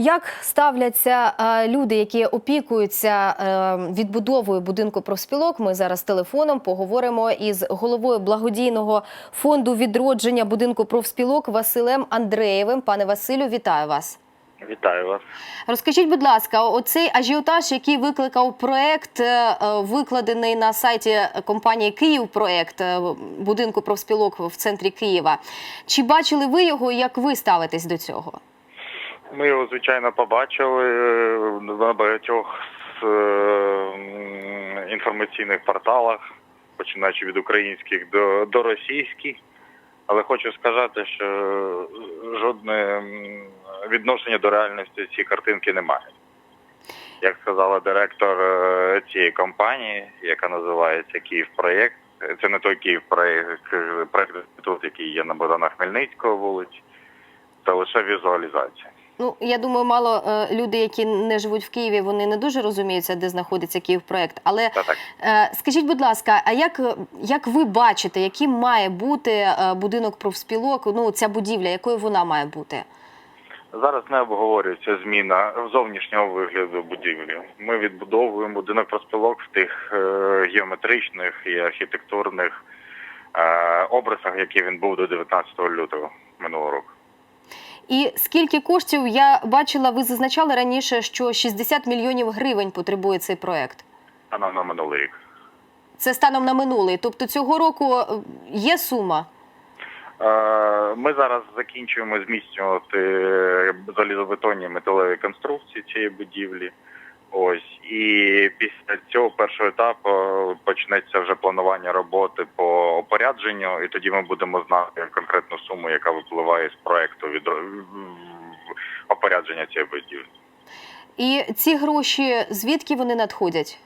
Як ставляться е, люди, які опікуються е, відбудовою будинку профспілок? Ми зараз телефоном поговоримо із головою благодійного фонду відродження будинку профспілок Василем Андреєвим. Пане Василю, вітаю вас. Вітаю вас. Розкажіть, будь ласка, оцей ажіотаж, який викликав проект, е, викладений на сайті компанії Київпроект е, будинку профспілок в центрі Києва. Чи бачили ви його? і Як ви ставитесь до цього? Ми його звичайно побачили е, на багатьох е, інформаційних порталах, починаючи від українських до, до російських. Але хочу сказати, що жодне відношення до реальності цієї картинки немає. Як сказала директор е, цієї компанії, яка називається Київпроєкт, це не той е, проєкт який є на Богдана Хмельницького вулиці, це лише візуалізація. Ну я думаю, мало е, люди, які не живуть в Києві, вони не дуже розуміються, де знаходиться Київпроект. Але Та так. е, скажіть, будь ласка, а як, як ви бачите, яким має бути е, будинок профспілок? Ну ця будівля, якою вона має бути? Зараз не обговорюється зміна зовнішнього вигляду будівлі. Ми відбудовуємо будинок проспілок в тих е, геометричних і архітектурних е, образах, які він був до 19 лютого минулого року. І скільки коштів я бачила, ви зазначали раніше, що 60 мільйонів гривень потребує цей проект. Станом на минулий рік. Це станом на минулий. Тобто цього року е, є сума. Е, Ми зараз закінчуємо зміцнювати залізобетонні металеві конструкції цієї будівлі. Ось і після цього першого етапу почнеться вже планування роботи по опорядженню, і тоді ми будемо знати конкретну суму, яка випливає з проекту від опорядження цієї будівлі. І ці гроші звідки вони надходять?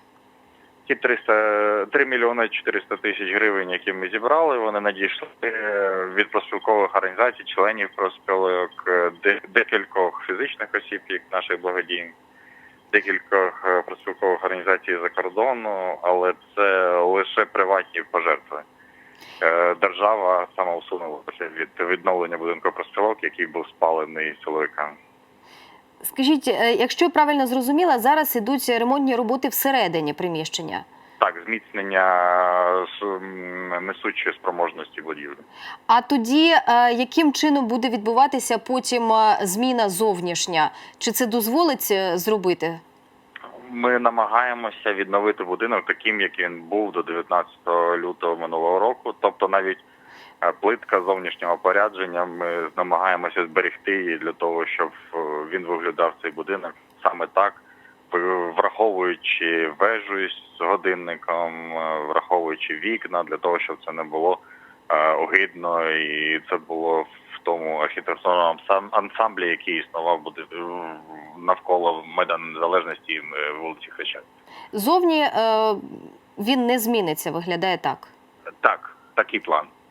Ті 300, 3 мільйони 400 тисяч гривень, які ми зібрали, вони надійшли е, від проспілкових організацій, членів проспілок, е, де- декількох фізичних осіб, як наших благодійних, декількох е, проспілкових організацій за кордону, але це лише приватні пожертви. Е, Держава сама усунулася від відновлення будинку проспілок, який був спалений силовиками. Скажіть, е, якщо правильно зрозуміла, зараз ідуть ремонтні роботи всередині приміщення. Так, зміцнення несучої спроможності будівлі. А тоді е, яким чином буде відбуватися потім е, зміна зовнішня? Чи це дозволить е, зробити? Ми намагаємося відновити будинок таким, як він був до 19 лютого минулого року. Тобто навіть плитка зовнішнього порядження. Ми намагаємося зберегти її для того, щоб він виглядав цей будинок саме так, враховуючи вежу з годинником, е, враховуючи вікна, для того, щоб це не було е, огидно, і це було в тому архітектурному ансам- ансамблі, який існував буде е, навколо Майдану Незалежності і вулиці Хрещатик. Зовні він не зміниться, виглядає так. Так, такий план.